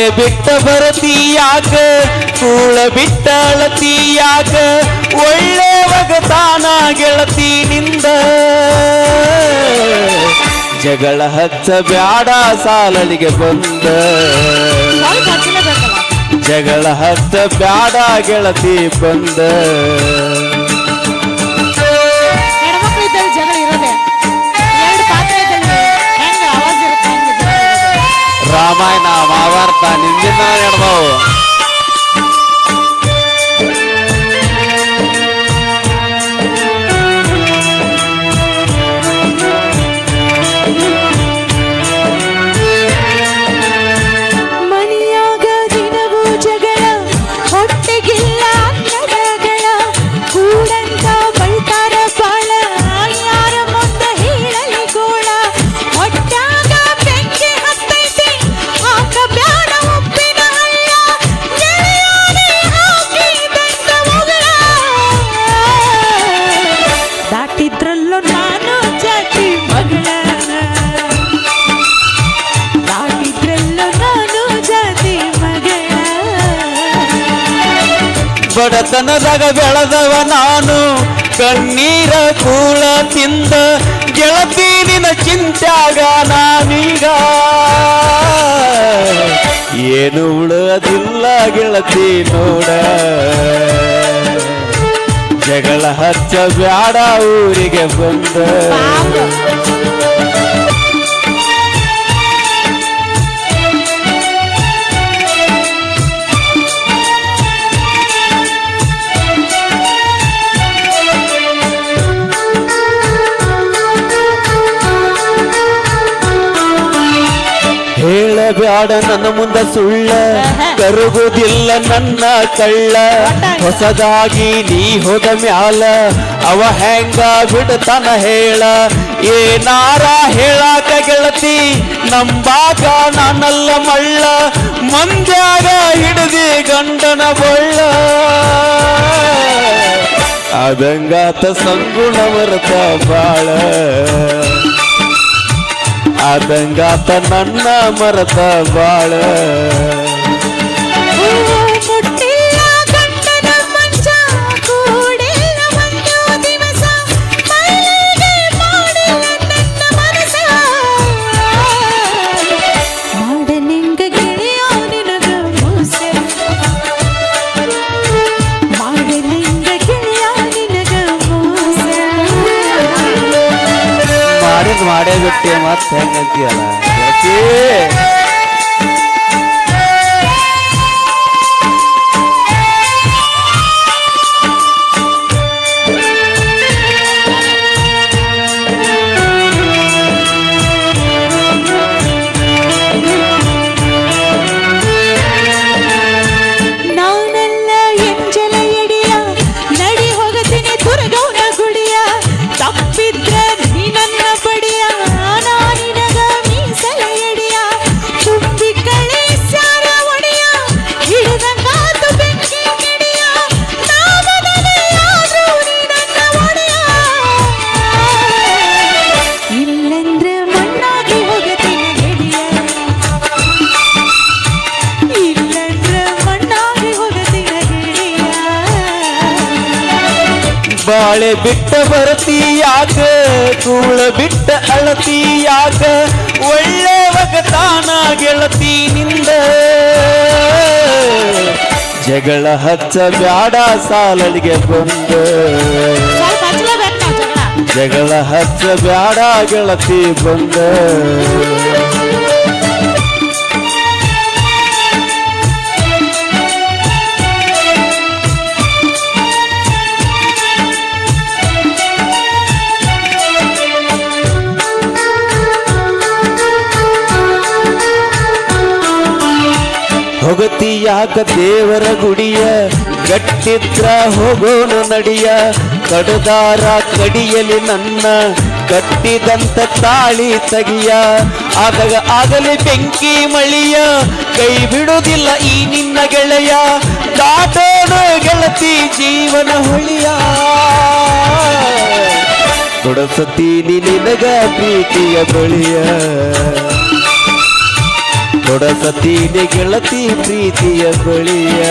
ಬಾಳೆ ಬಿಟ್ಟ ಬರತಿ ಯಾಕ ಕೂಳ ಬಿಟ್ಟ ಅಳತಿ ಯಾಕ ಒಳ್ಳೆ ಒಗತಾನ ಗೆಳತಿ ನಿಂದ ಜಗಳ ಹಚ್ಚ ಬ್ಯಾಡ ಸಾಲಲಿಗೆ ಬಂದ. ಜಗಳ ಹಚ್ಚ ಬ್ಯಾಡ ಗೆಳತಿ ಬಂದ. അനിന്ദ്യനാരായണ ಬಡತನದಾಗ ಬೆಳೆದವ ನಾನು. ಕಣ್ಣೀರ ಕೂಳ ತಿಂದ ಗೆಳತಿ ನಿನ ಚಿಂತ್ಯಾಗ ನಾನೀಗ. ಏನು ಉಳದಿಲ್ಲ ಗೆಳತಿ ನೋಡ. ಜಗಳ ಹಚ್ಚ ಬ್ಯಾಡ ಊರಿಗೆ ಬಂದ. ಹೇಳಬ್ಯಾಡ ನನ್ನ ಮುಂದ ಸುಳ್ಳ. ಕರುಗುದಿಲ್ಲ ನನ್ನ ಕಳ್ಳ. ಹೊಸದಾಗಿ ನೀ ಹೋದ ಮ್ಯಾಲ ಅವ ಹೆಂಗ ಬಿಡತನ ಹೇಳ. ಏನಾರ ಹೇಳಾಕ ಗೆಳತಿ ನಂಬಾಕ ನಾನಲ್ಲ ಮಳ್ಳ. ಮಂದ್ಯಾಗ ಹಿಡಿದಿ ಗಂಡನ ಬಳ್ಳ. ಅದಂಗಾತ ಸಂಗುಣ ಮರತ ಬಾಳ. ಆದಂಗಾತ ನನ್ನ ಮರದ ಬಾಳ. ಮಾಡಿದ್ ಮಾಡೇ ಬಿಟ್ಟೆ ಮತ್ತೆ ಹೆಂಗಂತೀಯಲ್ಲ ಗೆಳತಿ ನಾನಲ್ಲ ಬಾಳೆ ಬಿಟ್ಟ ಬರತಿ ಯಾಕ? ಕೂಳ ಬಿಟ್ಟ ಅಳತಿ ಯಾಕ? ಒಳ್ಳೆ ಒಗತಾನ ಗೆಳತಿ ನಿಂದ. ಜಗಳ ಹಚ್ಚ ಬ್ಯಾಡ ಸಾಲಲಿಗೆ ಬಂದ. ಜಗಳ ಹಚ್ಚ ಬ್ಯಾಡ ಗೆಳತಿ ಬಂದ. ಹೋಗತಿ ಯಾಕ ದೇವರ ಗುಡಿಯ ಗಟ್ಟಿದ್ರ ಹೋಗೋಣ ನಡಿಯ. ಕಡದಾರ ಕಡಿಯಲಿ ನನ್ನ ಕಟ್ಟಿದಂತ ತಾಳಿ ತಗಿಯ. ಆದಾಗ ಆಗಲಿ ಬೆಂಕಿ ಮಳಿಯ, ಕೈ ಬಿಡುವುದಿಲ್ಲ ಈ ನಿನ್ನ ಗೆಳೆಯ. ದಾಟೋಣ ಗೆಳತಿ ಜೀವನ ಹೊಳಿಯ. ಕೊಡಸತೀನಿ ನಿನಗ ಪ್ರೀತಿಯ ಬಳಿಯ. ಕೊಡಸತೀನಿ ಗೆಳತಿ ಪ್ರೀತಿಯ ಬಳಿಯ